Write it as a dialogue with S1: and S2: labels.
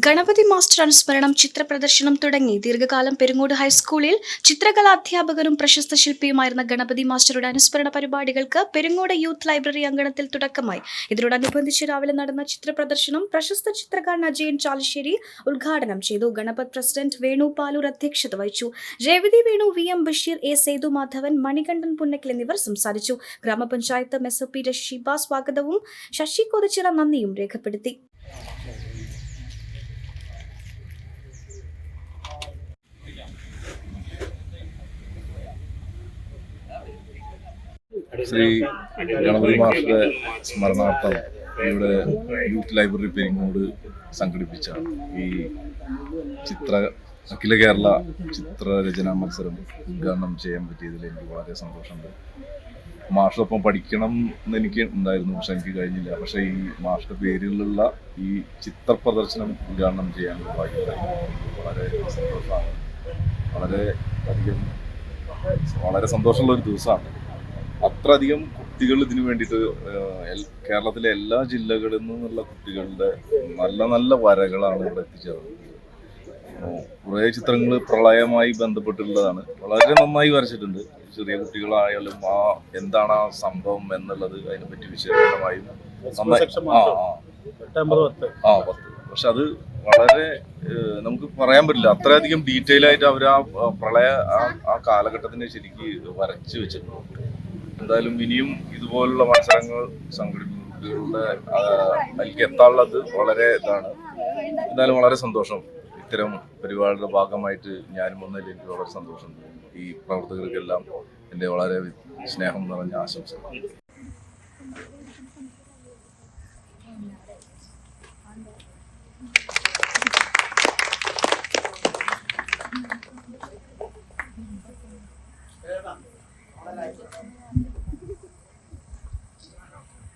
S1: Ganapathi master അനുസ്മരണം ചിത്രപ്രദർശനം തുടങ്ങി. ദീർഘകാലം പെരുങ്ങോട് ഹൈസ്കൂളിൽ ചിത്രകലാ അധ്യാപകരും പ്രശസ്ത ശില്പിയുമായിരുന്ന ഗണപതി മാസ്റ്ററുടെ അനുസ്മരണ പരിപാടികൾക്ക് പെരുങ്ങോട് യൂത്ത് ലൈബ്രറി അങ്കണത്തിൽ തുടക്കമായി. ഇതിനോടനുബന്ധിച്ച് രാവിലെ നടന്ന ചിത്രപ്രദർശനം പ്രശസ്ത ചിത്രകാരൻ അജയൻ ചാലശ്ശേരി ഉദ്ഘാടനം ചെയ്തു. ഗണപത് പ്രസിഡന്റ് വേണു പാലൂർ അധ്യക്ഷത വഹിച്ചു. Revathi Venu V M Basheer A Sethu Madhavan Manikandan Punnakkal എന്നിവർ സംസാരിച്ചു. ഗ്രാമപഞ്ചായത്ത് മെസ്സപ്പി ഷീബ സ്വാഗതവും ശശി കൊതിച്ചിറ നന്ദിയും രേഖപ്പെടുത്തി.
S2: ശ്രീ ഗണപതി മാസ്റ്ററെ സ്മരണാർത്ഥം ഇവിടെ യൂത്ത് ലൈബ്രറി പെരിങ്ങോട് സംഘടിപ്പിച്ച ഈ ചിത്ര അഖില കേരള ചിത്രരചനാ മത്സരം ഉദ്ഘാടനം ചെയ്യാൻ പറ്റിയതിൽ എനിക്ക് വളരെ സന്തോഷമുണ്ട്. മാഷൊപ്പം പഠിക്കണം എന്ന് എനിക്ക് ഉണ്ടായിരുന്നു പക്ഷെ എനിക്ക് കഴിഞ്ഞില്ല. പക്ഷെ ഈ മാഷിന്റെ പേരിലുള്ള ഈ ചിത്ര പ്രദർശനം ഉദ്ഘാടനം ചെയ്യാൻ ഭാഗ്യമായി. വളരെ സന്തോഷമാണ്. വളരെ അധികം വളരെ സന്തോഷമുള്ള ഒരു ദിവസമാണ്. അത്രയധികം കുട്ടികൾ ഇതിനു വേണ്ടിയിട്ട് കേരളത്തിലെ എല്ലാ ജില്ലകളിൽ നിന്നുള്ള കുട്ടികളുടെ നല്ല നല്ല വരകളാണ് ഇവിടെ എത്തിച്ചേർന്നത്. കുറേ ചിത്രങ്ങൾ പ്രളയമായി ബന്ധപ്പെട്ടുള്ളതാണ് വളരെ നന്നായി വരച്ചിട്ടുണ്ട്. ചെറിയ കുട്ടികളായാലും ആ എന്താണ് ആ സംഭവം എന്നുള്ളത് അതിനെപ്പറ്റി നന്നായി ആ
S3: പത്ത്.
S2: പക്ഷെ അത് വളരെ നമുക്ക് പറയാൻ പറ്റില്ല. അത്രയധികം ഡീറ്റെയിൽ ആയിട്ട് അവർ ആ പ്രളയ ആ കാലഘട്ടത്തിനെ ശരിക്ക് വരച്ചു വെച്ചിട്ടുണ്ട്. എന്തായാലും ഇനിയും ഇതുപോലുള്ള മത്സരങ്ങൾ സംഘടിപ്പിക്കുന്നവരുടെ അതിലേക്ക് എത്താനുള്ളത് വളരെ ഇതാണ്. എന്തായാലും വളരെ സന്തോഷം. ഇത്തരം പരിപാടിയുടെ ഭാഗമായിട്ട് ഞാനും വന്നതിൽ എനിക്ക് വളരെ സന്തോഷമുണ്ട് ഈ പ്രവർത്തകർക്കെല്ലാം എന്റെ വളരെ സ്നേഹം നിറഞ്ഞ ആശംസകൾ.